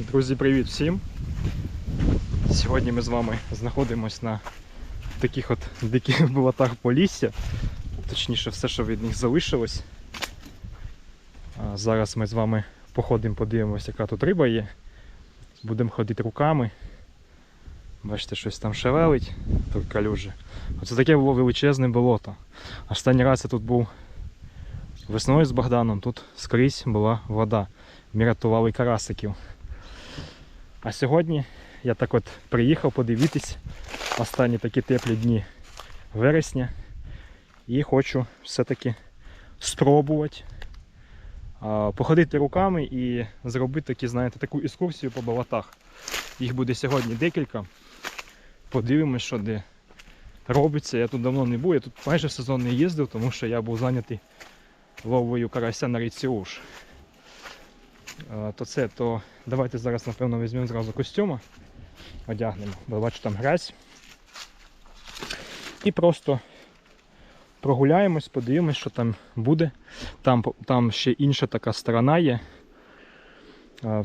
Друзі, привіт всім! Сьогодні ми з вами знаходимося на таких от диких болотах Полісся. Точніше, все, що від них залишилось. Зараз ми з вами походимо, подивимося, яка тут риба є. Будемо ходити руками. Бачите, щось там шевелить, тут калюжі. Оце таке було величезне болото. Останній раз я тут був весною з Богданом, тут скрізь була вода. Ми рятували карасиків. А сьогодні я так от приїхав подивитись останні такі теплі дні вересня. І хочу все-таки спробувати походити руками і зробити такі, знаєте, таку екскурсію по болотах. Їх буде сьогодні декілька. Подивимось, що де робиться. Я тут давно не був, я тут майже сезон не їздив, тому що я був зайнятий ловою карася на річці Уж. То це, то давайте зараз, напевно, візьмемо зразу костюма, одягнемо, бо бачу там грязь. І просто прогуляємось, подивимось, що там буде. Там, там ще інша така сторона є.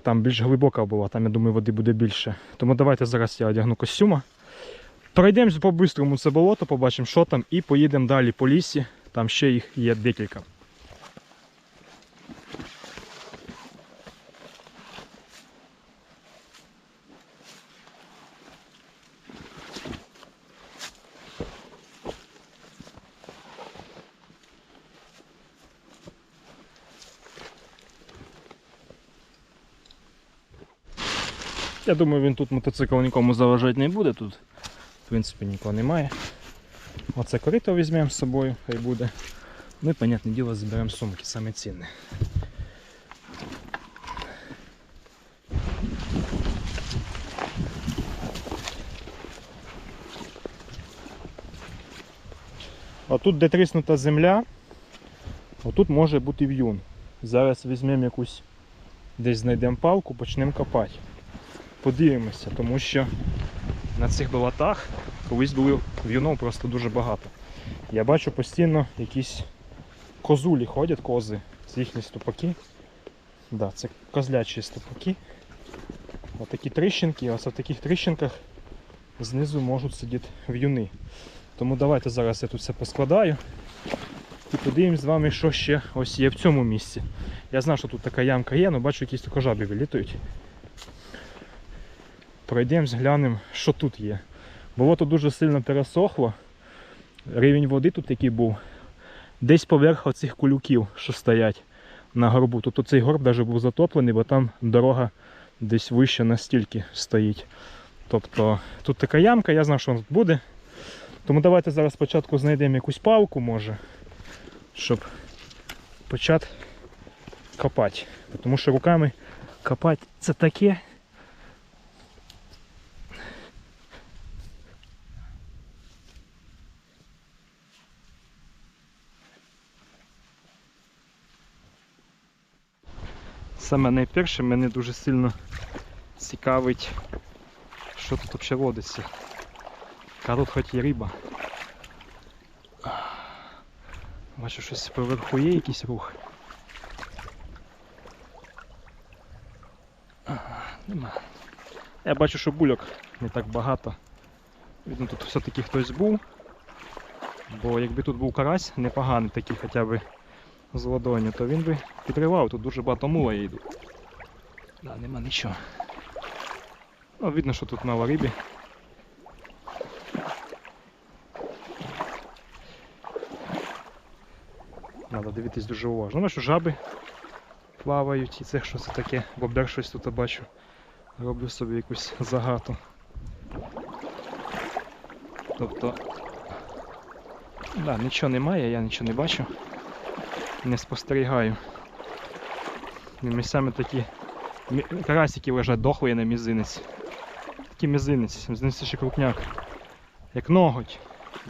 Там більш глибока була, там, я думаю, води буде більше. Тому давайте зараз я одягну костюма. Пройдемось по-бистрому це болото, побачимо, що там, і поїдемо далі по лісі. Там ще їх є декілька. Я думаю, він тут мотоцикл нікому заважати не буде. Тут, в принципі, нікого немає. Оце корито візьмемо з собою, хай буде. Ну і, понятне діло, зберемо сумки, саме цінне. А тут, де тріснута земля, отут може бути в'юн. Зараз візьмемо якусь, десь знайдемо палку, почнемо копати подивимося, тому що на цих болотах колись було в'юнов просто дуже багато. Я бачу постійно якісь козулі ходять, кози, це їхні ступаки. Да, це козлячі ступаки. Отакі тріщинки, ось в таких тріщинках знизу можуть сидіти в'юни. Тому давайте зараз я тут все поскладаю і подивимось з вами, що ще ось є в цьому місці. Я знаю, що тут така ямка є, але бачу, якісь тако жаби вилітають пройдемось, глянемо, що тут є. Болото дуже сильно пересохло. Рівень води тут який був. Десь поверх оцих кулюків, що стоять на горбу. Тут цей горб навіть був затоплений, бо там дорога десь вище настільки стоїть. Тобто тут така ямка, я знав, що тут буде. Тому давайте зараз спочатку знайдемо якусь палку, може, щоб почати копати. Тому що руками копати це таке. Саме найперше мене дуже сильно цікавить, що тут взагалі водиться. Яка тут хоч є риба. Бачу, щось поверху є якийсь рух. Нема. Я бачу, що бульок не так багато. Видно, тут все-таки хтось був. Бо якби тут був карась непоганий такий хоча б з ладоню, то він би підривав, тут дуже багато мула їде. Да, нема нічого. Ну, видно, що тут мало риби. Треба дивитись дуже уважно. Ну, що жаби плавають і це що це таке, бобер щось тут бачу. Роблю собі якусь загату. Тобто, да, нічого немає, я нічого не бачу не спостерігаю. Місцями такі карасики лежать дохлі на мізинець. Такий мізинець, мізинець ще крупняк. Як ноготь.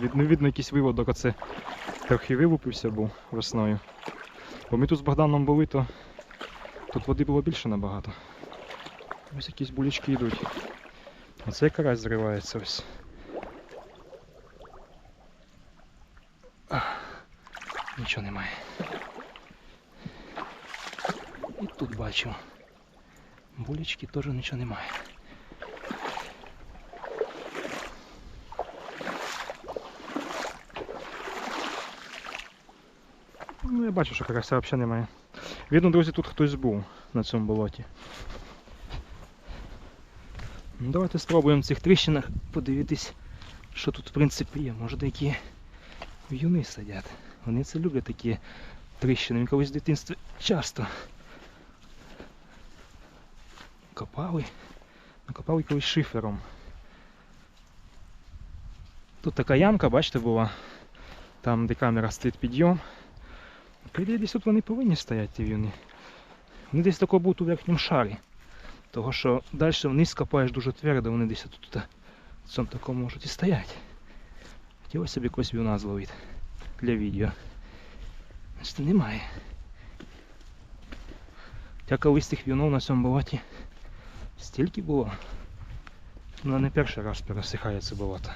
Від, не видно якийсь виводок, оце трохи вилупився був весною. Бо ми тут з Богданом були, то тут води було більше набагато. Ось якісь булічки йдуть. Оцей карась зривається ось. Нічого немає. І тут бачу Булечки теж нічого немає. Ну, я бачу, що карася взагалі немає. Видно, друзі, тут хтось був на цьому болоті. Ну, давайте спробуємо в цих тріщинах подивитись, що тут в принципі є. Може деякі в'юни сидять. Вони це люблять такі тріщини. Він колись в дитинстві часто копали. Накопали колись шифером. Тут така ямка, бачите, була. Там, де камера стоїть підйом. Ідеї, десь тут вони повинні стояти, ті в'юни. Вони десь тако будуть у верхньому шарі. Того що далі вниз копаєш дуже твердо, вони десь тут в цьому такому можуть і стояти. Хотілося б якось в'юна зловити для відео. Значить немає. Хоча колись тих в'юнов на цьому болоті стільки було. Ну не перший раз пересихає це болото.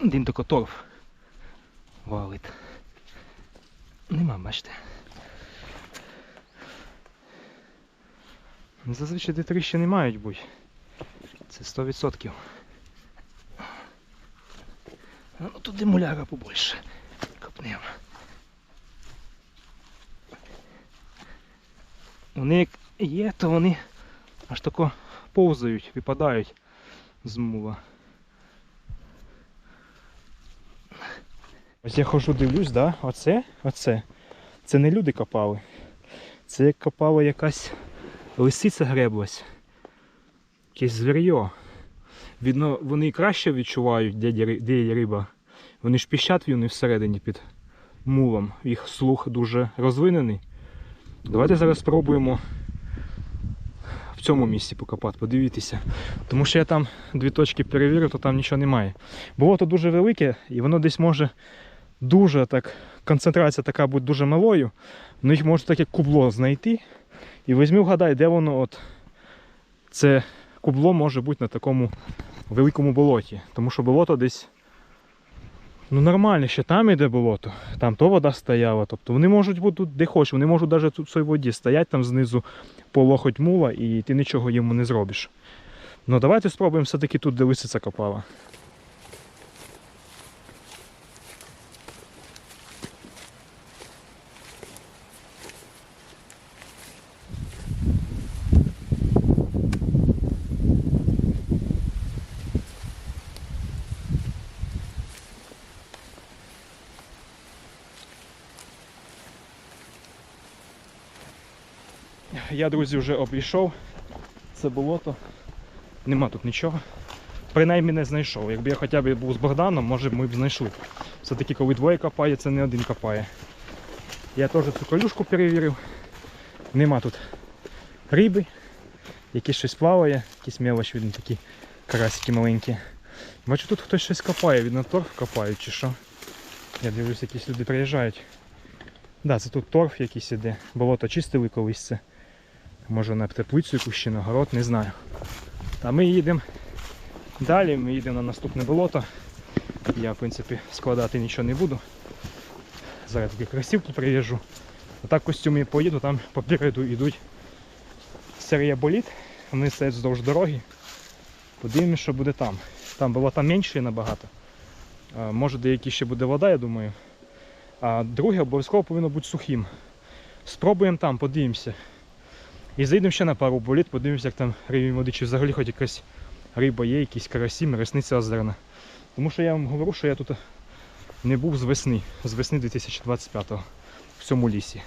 Один тільки торф Зазвичай де тріщини мають бути. Це 100%. Ну тут де муляра побольше. Копнемо. Вони як є, то вони аж тако повзають, випадають з мула. Ось я хожу дивлюсь, да? Оце, оце. Це не люди копали. Це як копала якась лисиця греблась. Якесь звір'йо. Видно, вони краще відчувають, де, є риба. Вони ж піщать вони всередині під мулом. Їх слух дуже розвинений. Давайте зараз спробуємо в цьому місці покопати, подивіться. Тому що я там дві точки перевірив, то там нічого немає. Болото дуже велике і воно десь може дуже так, концентрація така буде дуже малою, ну їх можна таке кубло знайти. І візьми, вгадай, де воно от це кубло може бути на такому великому болоті. Тому що болото десь ну нормально, ще там іде болото, там то вода стояла. Тобто вони можуть бути де хочеш, вони можуть навіть тут в цій воді стоять там знизу по лохоть мула і ти нічого йому не зробиш. Ну давайте спробуємо все-таки тут, де лисиця копала. Я, друзі, вже обійшов це болото. Нема тут нічого. Принаймні не знайшов. Якби я хоча б був з Богданом, може ми б знайшли. Все-таки коли двоє копає, це не один копає. Я теж цю колюшку перевірив. Нема тут риби, якесь щось плаває, якісь мелочі, видно, такі карасики маленькі. Бачу, тут хтось щось копає, видно, торф копають чи що. Я дивлюсь, якісь люди приїжджають. Да, це тут торф якийсь іде. Болото чистили колись це. Може на теплицю якусь чи на город, не знаю. А ми їдемо далі, ми їдемо на наступне болото. Я, в принципі, складати нічого не буду. Зараз такі красивки приїжджу. Отак костюмі поїду, там попереду йдуть серія боліт. Вони стоять вздовж дороги. Подивимось, що буде там. Там болота менше набагато. А, Може деякі ще буде вода, я думаю. А друге обов'язково повинно бути сухим. Спробуємо там, подивимося. І зайдемо ще на пару боліт, подивимося, як там води, чи взагалі хоч якась риба є, якісь карасі, мересниця озерна. Тому що я вам говорю, що я тут не був з весни, з весни 2025-го в цьому лісі.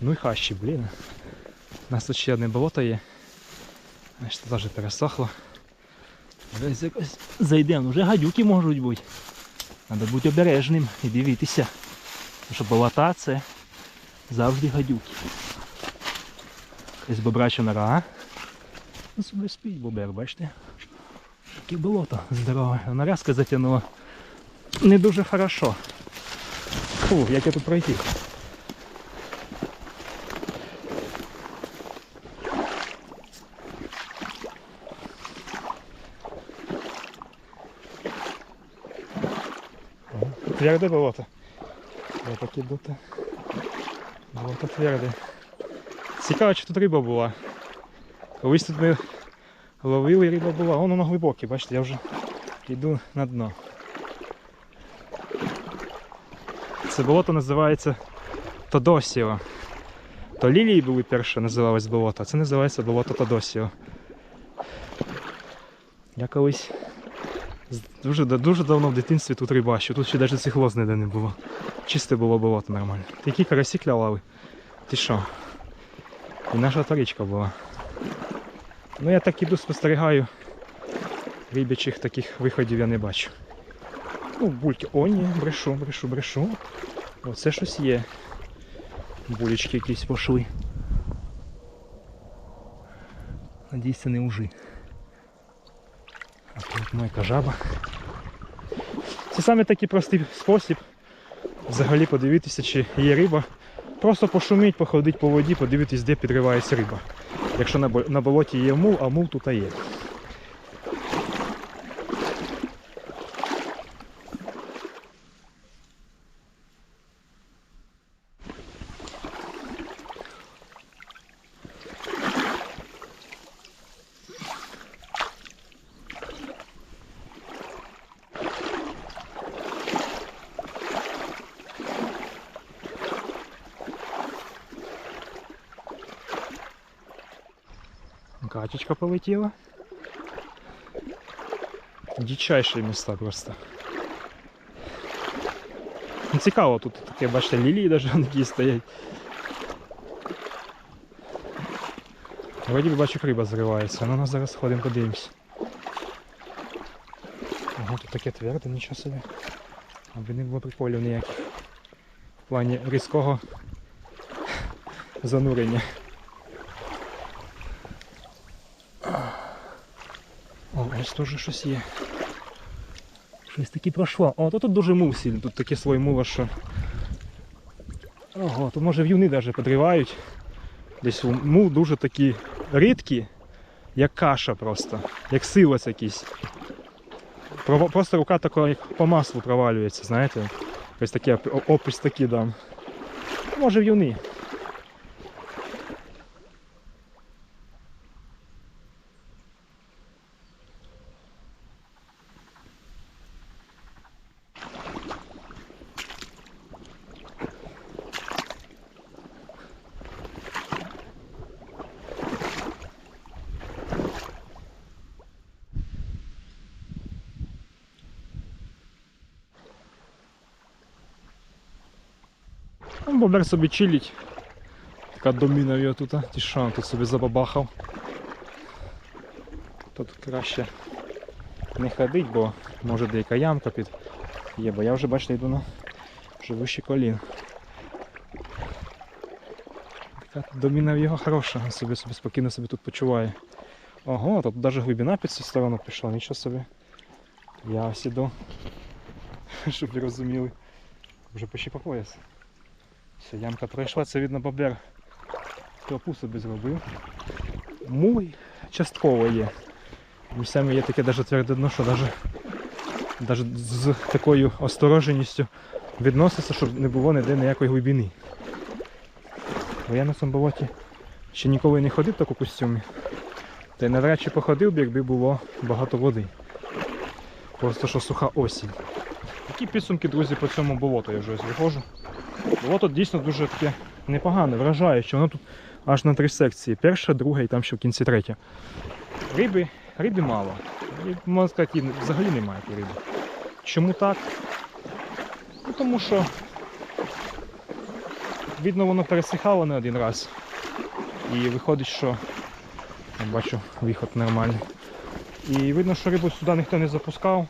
Ну і хащі, блін. У нас тут ще одне болото є. Значить, теж пересохло. Десь якось зайдемо. Вже гадюки можуть бути. Треба бути обережним і дивитися. Тому що болота це завжди гадюки. Якась бобрача нора. Ну, собі спить бобер, бачите? Таке болото здорове. Нарязка затягнула. Не дуже хорошо. Фу, як я тут пройти? Тверде болото. Я таке дуте. Болото тверде. Цікаво, чи тут риба була. Колись тут ми ловили, риба була. Воно глибоке, бачите, я вже йду на дно. Це болото називається Тодосіо. То лілії були перше, називалось болото, а це називається болото Тодосіо. Я колись дуже, дуже давно в дитинстві тут рибачив, тут ще навіть цих лоз ніде не було. Чисте було болото нормально. Такі карасі клявали. Ти що? І наша тарічка була. Ну я так іду спостерігаю. Рибячих таких виходів я не бачу. Ну, бульки. О, ні, брешу, брешу, брешу. Оце щось є. Булечки якісь пошли. Надіюсь, це не ужи. А тут майка жаба. Це саме такий простий спосіб взагалі подивитися, чи є риба. Просто пошуміть, походить по воді, подивитись, де підривається риба. Якщо на болоті є мул, а мул тут є. Катечка полетіла. Дичайші міста просто. Ну, цікаво, тут таке, бачите, лілії навіть такі стоять. Вроді би бачу, риба зривається. Ну, ну зараз ходимо, подивимось. Ого, тут таке тверде, нічого собі. Аби не було приколів ніяких. В плані різкого занурення. О, ось теж щось є. Щось таке пройшло. О, то тут дуже мул сильно, тут таке своє муло, що. Ого, тут може в'юни навіть подривають. Десь мул дуже такі рідкі, як каша просто, як силос якийсь. Просто рука така як по маслу провалюється, знаєте. Ось таке оп- опис такий дам. Може в'юни. Бобер собі чилить. Така доміна його тут, а. Ті що, тут собі забабахав. Тут краще не ходить, бо може деяка ямка під є, бо я вже бачите йду на вже вище колін. Така доміна його хороша, він собі, собі спокійно собі тут почуває. Ого, тут навіть глибина під цю сторону пішла, нічого собі. Я ось іду, щоб ви розуміли. Вже почти по пояс. Все, ямка пройшла, це видно бобер. Тропу собі зробив. Муй частково є. Місцями є таке даже тверде дно, що даже, даже з такою осторожністю відноситься, щоб не було ніде ніякої глибини. Бо я на цьому болоті ще ніколи не ходив в такому костюмі. Та й навряд чи походив, би, якби було багато води. Просто що суха осінь. Які підсумки, друзі, по цьому болоту я вже виходжу. Болото дійсно дуже таке непогане, вражаюче. Воно тут аж на три секції. Перша, друга і там ще в кінці третя. Риби, риби мало. І, Можна сказати, взагалі немає риби. Чому так? Ну, тому що видно, воно пересихало не один раз. І виходить, що я бачу виход нормальний. І видно, що рибу сюди ніхто не запускав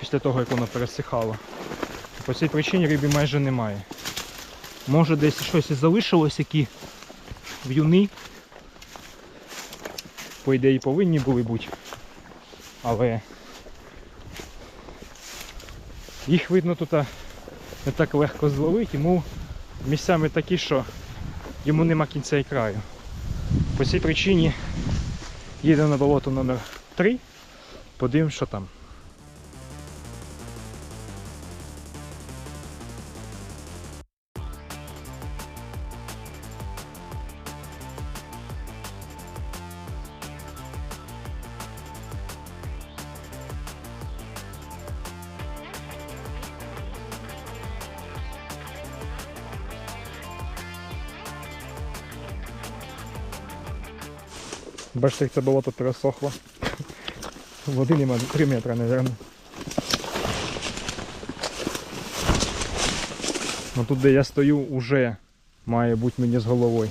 після того, як воно пересихало. По цій причині риби майже немає. Може десь щось і залишилось, які в'юни. По ідеї повинні були бути. Але їх видно тут не так легко зловити, йому місцями такі, що йому нема кінця і краю. По цій причині їдемо на болото номер 3 подивимось, що там. Бачите, як це болото пересохло. Води нема 3 метри, мабуть. Ну тут, де я стою, уже має бути мені з головою.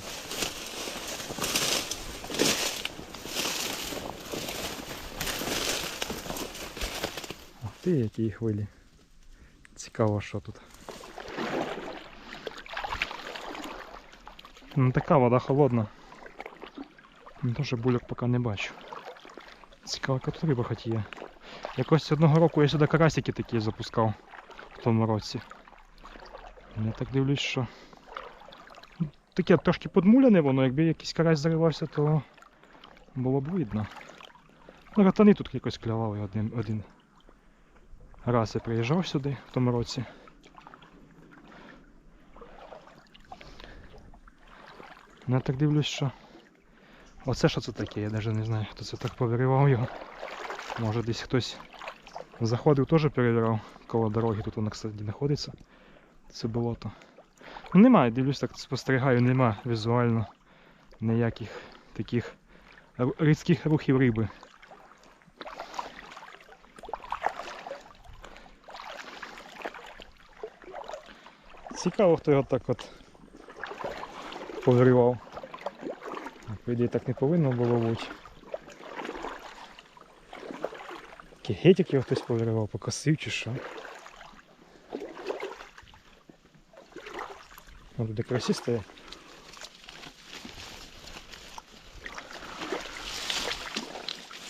Ух ти, які хвилі. Цікаво, що тут. Ну така вода холодна. Теж бульок поки не бачу. Цікаво, тут риба хоч є. Якось одного року я сюди карасики такі запускав в тому році. Я так дивлюсь, що таке трошки подмуляне воно, якби якийсь карась заривався, то було б видно. Ну, ратани тут якось клявали один, один раз я приїжджав сюди в тому році. Ну, я так дивлюсь, що Оце що це таке, я навіть не знаю, хто це так повиривав його. Може десь хтось заходив, теж перевіряв коло дороги, тут воно, кстати, знаходиться. Це болото. Ну немає, дивлюсь, так спостерігаю, нема візуально ніяких таких різких рухів риби. Цікаво, хто його так от повиривав. По так не повинно було бути. Гетик його хтось повиривав, покосив чи що. О, тут красі стоять.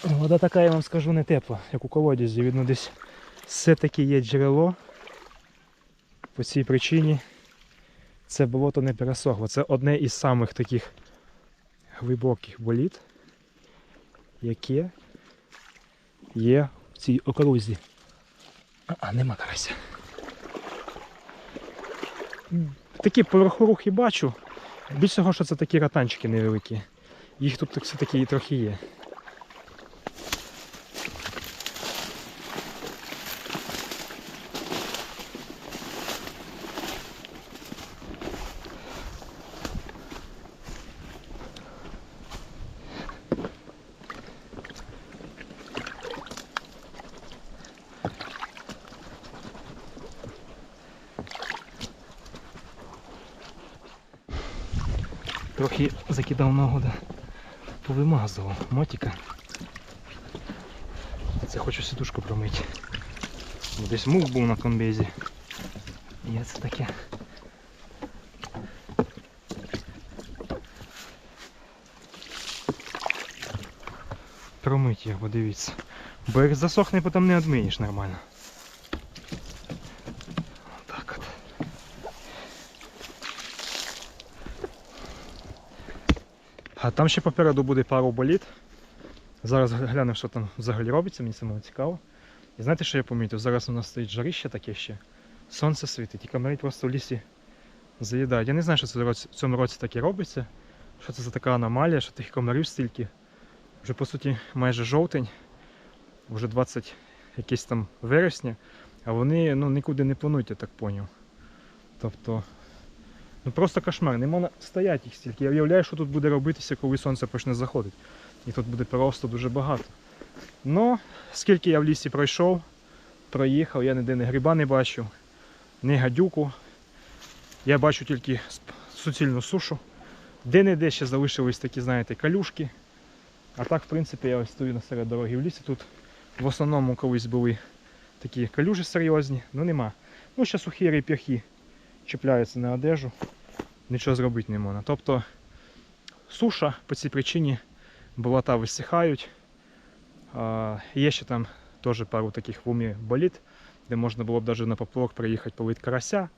Вода така, я вам скажу, не тепла, як у колодязі. Видно, десь все-таки є джерело. По цій причині це болото не пересохло. Це одне із самих таких глибоких боліт, які є в цій окрузі. А, а нема карася. Такі поверхорухи бачу. Більш того, що це такі ротанчики невеликі. Їх тут все-таки трохи є. Трохи закидав ногу, да. повимазував мотика. Це хочу сідушку промити. Десь мух був на комбезі. І це таке. Промить його, дивіться. Як засохне, потім не одмиєш нормально. А там ще попереду буде пару боліт. Зараз глянемо, що там взагалі робиться, мені самому цікаво. І знаєте, що я помітив? Зараз у нас стоїть жарище таке ще. Сонце світить, і комарі просто в лісі заїдають. Я не знаю, що це в цьому році таке робиться. Що це за така аномалія, що тих комарів стільки. Вже по суті майже жовтень, вже 20 якесь там вересня, а вони ну, нікуди не планують, я так поняв. Тобто, ну просто кошмар, не можна стояти їх стільки. Я уявляю, що тут буде робитися, коли сонце почне заходити. І тут буде просто дуже багато. Ну, скільки я в лісі пройшов, проїхав, я ніде не гриба не бачу, ні гадюку. Я бачу тільки суцільну сушу. Де-не-де ще залишились такі, знаєте, калюшки. А так, в принципі, я ось стою насеред дороги в лісі. Тут в основному колись були такі калюжі серйозні, ну нема. Ну, ще сухі реп'яхи чіпляються на одежу, нічого зробити не можна. Тобто суша по цій причині болота висихають. Є ще там теж пару таких в умі боліт, де можна було б навіть на поплавок приїхати полити карася.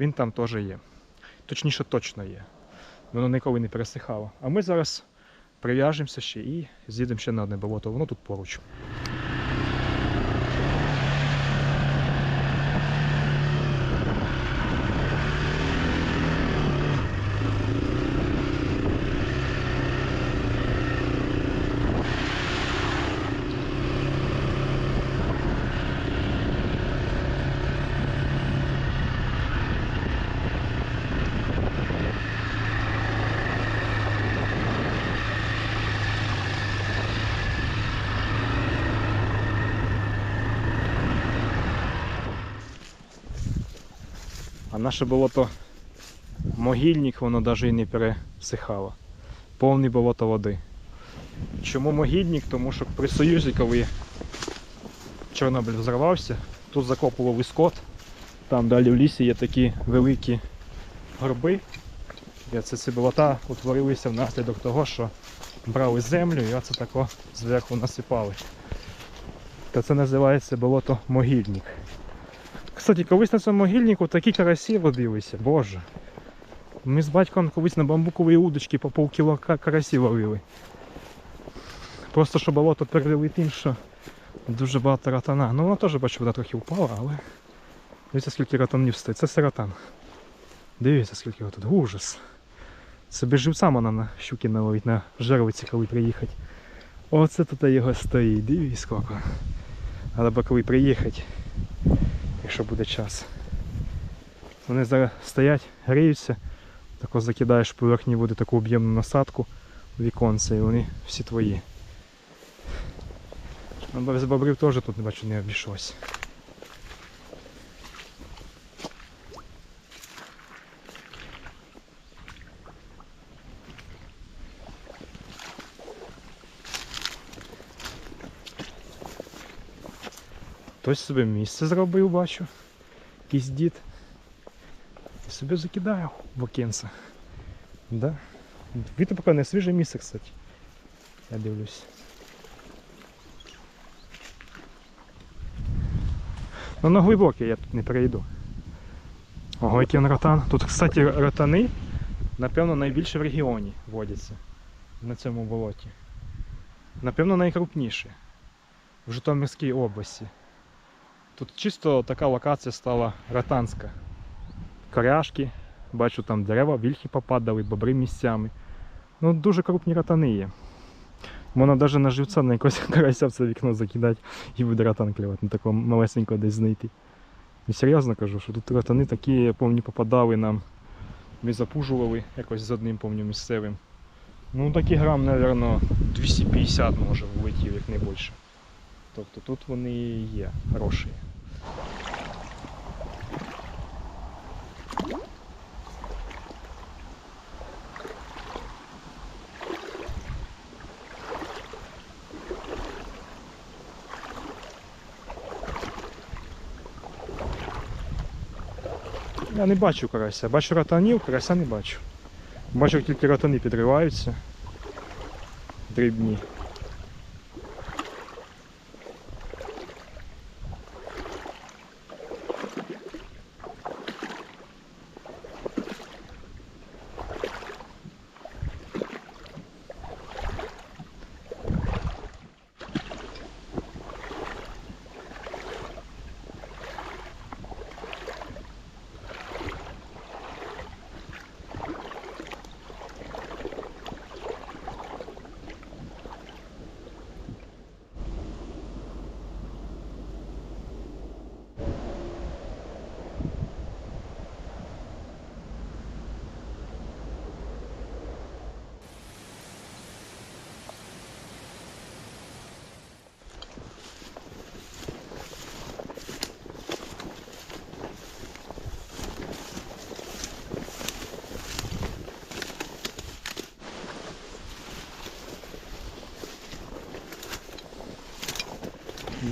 Він там теж є. Точніше, точно є. Воно ніколи не пересихало. А ми зараз прив'яжемося ще і з'їдемо ще на одне болото. Воно тут поруч. Наше болото могильник, воно навіть і не пересихало. Повне болото води. Чому могильник? Тому що при Союзі, коли Чорнобиль взорвався, тут закопували скот. Там далі в лісі є такі великі горби. І це ці болота утворилися внаслідок того, що брали землю і оце тако зверху насипали. Та це називається болото могильник. Кстати, колись на цьому могильнику такі карасі водилися, боже. Ми з батьком колись на бамбукові удочки по полкіло ка- карасі ловили. Просто що болото перелили тим, що дуже багато ратана. Ну воно теж бачу, вода трохи впала, але дивіться скільки ратанів стоїть. Це сиротан. Дивіться, скільки тут. Ужас. Це без живця можна на щуки наловить на жерлиці, коли приїхати. Оце тут його стоїть, дивись скільки. Б коли приїхати, якщо буде час. Вони зараз стоять, гріються, тако закидаєш поверхні води таку об'ємну насадку в віконце і вони всі твої. А без бобрів теж тут не бачу не обійшлось. Хтось собі місце зробив, бачу. Якийсь дід. І собі закидає в окенце. Да? Видно поки не свіже місце, кстати. Я дивлюсь. Ну на глибоке я тут не перейду. Ого, який ротан. Тут, кстати, ротани, напевно, найбільше в регіоні водяться на цьому болоті. Напевно, найкрупніші в Житомирській області. Тут чисто така локація стала ротанська. Коряшки, бачу там дерева, вільхи попадали, бобри місцями. Ну, дуже крупні ротани є. Можна навіть на живця на якогось карася в це вікно закидати і буде ротан клювати, на такого малесенького десь знайти. І серйозно кажу, що тут ротани такі, пам'ятаю, попадали нам. Ми запужували якось з одним помню місцевим. Ну такі грам, мабуть, 250 може влетів, як не більше. Тобто тут вони є хороші. Я не бачу карася. Бачу ротанів, карася не бачу. Бачу, як тільки ротани підриваються. Дрібні.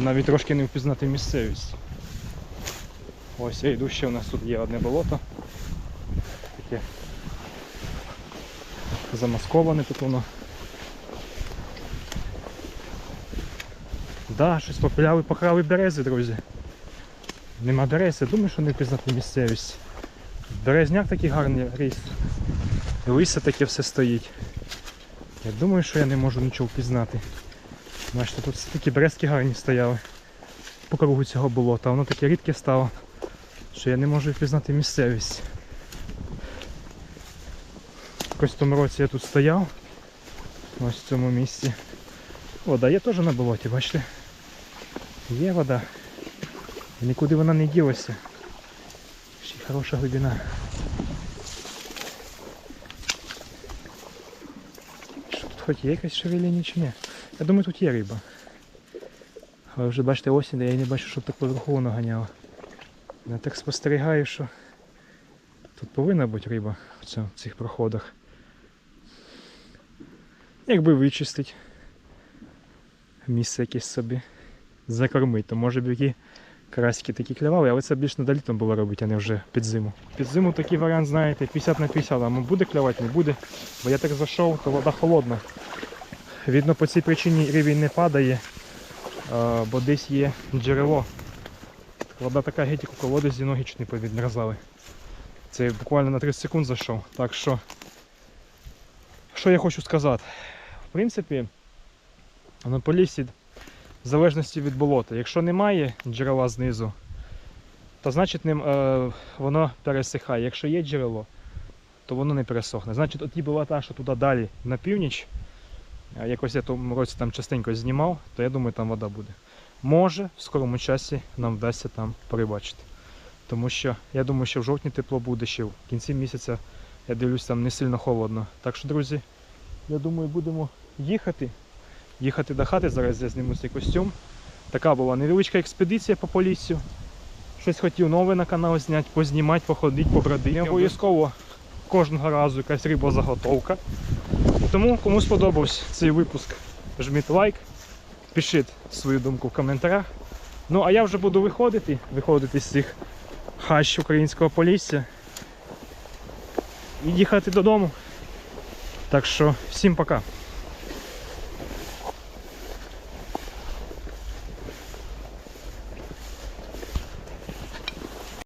Навіть трошки не впізнати місцевість. Ось я йду ще у нас тут є одне болото. Таке замасковане тут воно. Да, щось попиляли, покрали берези, друзі. Нема берез, я думаю, що не впізнати місцевість. Березняк такий гарний ріс. Листя таке все стоїть. Я думаю, що я не можу нічого впізнати. Бачите, тут всі такі березки гарні стояли по кругу цього болота. Воно таке рідке стало, що я не можу впізнати місцевість. Ось в тому році я тут стояв. Ось в цьому місці. Вода є теж на болоті, бачите? Є вода. Нікуди вона не ділася. Ще й хороша глибина. Що тут хоч є якась шевеління чи ні? Я думаю, тут є риба. Але вже бачите осінь, я не бачу, щоб так поверху воно ганяло. Я так спостерігаю, що тут повинна бути риба в цих проходах. Якби вичистить місце якесь собі закормить, то може б які карасики такі клювали, але це більш надалі там було робити, а не вже під зиму. Під зиму такий варіант, знаєте, 50 на 50, а буде клювати, не буде. Бо я так зайшов, то вода холодна. Видно, по цій причині рівень не падає, бо десь є джерело. Вода така геть, у колодязі, ноги не повідмерзали. Це буквально на 30 секунд зайшов. Так що, що я хочу сказати? В принципі, на полісі, в залежності від болота, якщо немає джерела знизу, то значить ним, е, воно пересихає. Якщо є джерело, то воно не пересохне. Значить, оті болота, що туди далі на північ, якось я тому році там частенько знімав, то я думаю, там вода буде. Може, в скорому часі нам вдасться там перебачити. Тому що я думаю, що в жовтні тепло буде ще в кінці місяця. Я дивлюсь, там не сильно холодно. Так що, друзі, я думаю, будемо їхати. Їхати до хати. Зараз я зніму цей костюм. Така була невеличка експедиція по поліссю. Щось хотів нове на канал зняти, познімати, походити, побродити. Не обов'язково кожного разу якась рибозаготовка. Тому кому сподобався цей випуск, жміть лайк, пишіть свою думку в коментарях. Ну а я вже буду виходити, виходити з цих хащ українського полісся і їхати додому. Так що всім пока.